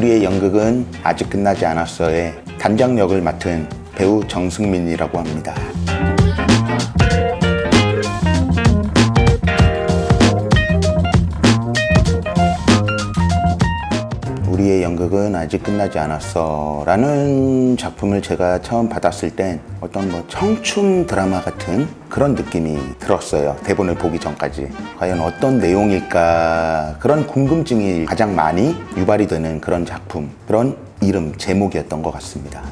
우리의 연극은 아직 끝나지 않았어의 단장 역을 맡은 배우 정승민이라고 합니다. 우리의 연극은 아직 끝나지 않았어 라는 작품을 제가 처음 받았을 땐 어떤 뭐 청춘 드라마 같은 그런 느낌이 들었어요 대본을 보기 전까지 과연 어떤 내용일까 그런 궁금증이 가장 많이 유발이 되는 그런 작품 그런 이름 제목이었던 것 같습니다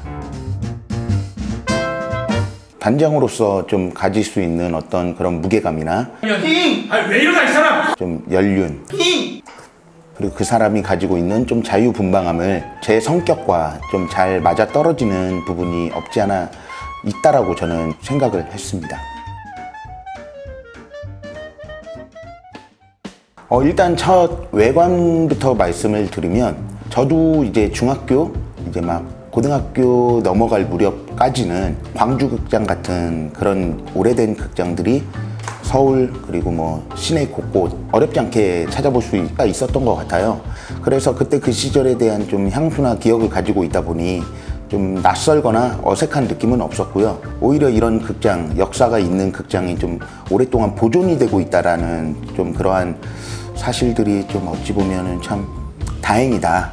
단장으로서 좀 가질 수 있는 어떤 그런 무게감이나 힝! 아니 왜 이러나 이 사람! 좀 연륜 힝! 그리고 그 사람이 가지고 있는 좀 자유분방함을 제 성격과 좀 잘 맞아 떨어지는 부분이 없지 않아 있다라고 저는 생각을 했습니다. 어, 일단 첫 외관부터 말씀을 드리면 저도 이제 중학교 이제 막 고등학교 넘어갈 무렵까지는 광주 극장 같은 그런 오래된 극장들이 서울 그리고 뭐 시내 곳곳 어렵지 않게 찾아볼 수가 있었던 것 같아요. 그래서 그때 그 시절에 대한 좀 향수나 기억을 가지고 있다 보니 좀 낯설거나 어색한 느낌은 없었고요. 오히려 이런 극장, 역사가 있는 극장이 좀 오랫동안 보존이 되고 있다라는 좀 그러한 사실들이 좀 어찌 보면은 참 다행이다.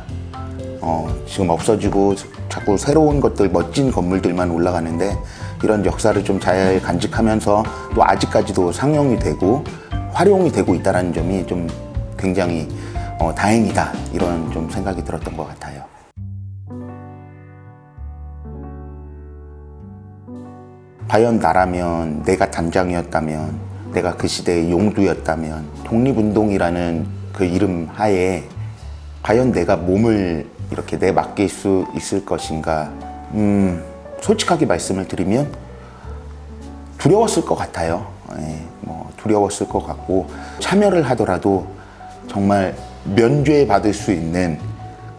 어, 지금 없어지고 자꾸 새로운 것들, 멋진 건물들만 올라가는데 이런 역사를 좀 잘 간직하면서 또 아직까지도 상영이 되고 활용이 되고 있다는 점이 좀 굉장히 어, 다행이다. 이런 좀 생각이 들었던 것 같아요. 과연 나라면 내가 단장이었다면 내가 그 시대의 용두였다면 독립운동이라는 그 이름 하에 과연 내가 몸을 이렇게 내맡길 수 있을 것인가 음 솔직하게 말씀을 드리면 두려웠을 것 같아요 예, 뭐 두려웠을 것 같고 참여를 하더라도 정말 면죄 받을 수 있는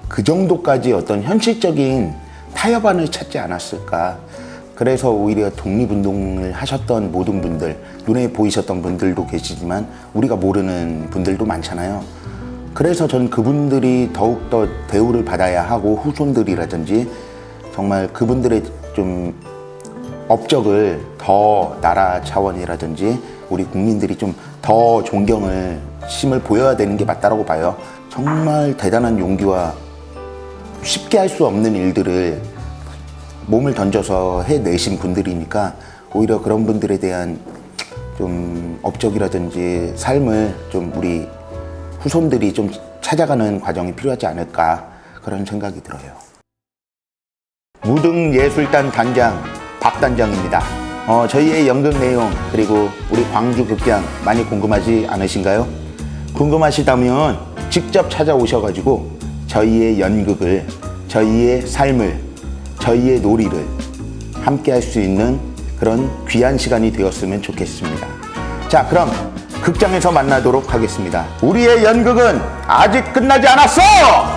그 정도까지 어떤 현실적인 타협안을 찾지 않았을까. 그래서 오히려 독립운동을 하셨던 모든 분들, 눈에 보이셨던 분들도 계시지만 우리가 모르는 분들도 많잖아요. 그래서 전 그분들이 더욱더 대우를 받아야 하고 후손들이라든지 정말 그분들의 좀 업적을 더 나라 차원이라든지 우리 국민들이 좀 더 존경을 심을 보여야 되는 게 맞다라고 봐요. 정말 대단한 용기와 쉽게 할 수 없는 일들을 몸을 던져서 해내신 분들이니까 오히려 그런 분들에 대한 좀 업적이라든지 삶을 좀 우리 후손들이 좀 찾아가는 과정이 필요하지 않을까 그런 생각이 들어요. 무등예술단 단장 박 단장입니다. 어, 저희의 연극 내용 그리고 우리 광주 극장 많이 궁금하지 않으신가요? 궁금하시다면 직접 찾아오셔가지고 저희의 연극을 저희의 삶을 저희의 놀이를 함께 할 수 있는 그런 귀한 시간이 되었으면 좋겠습니다. 자, 그럼 극장에서 만나도록 하겠습니다. 우리의 연극은 아직 끝나지 않았어!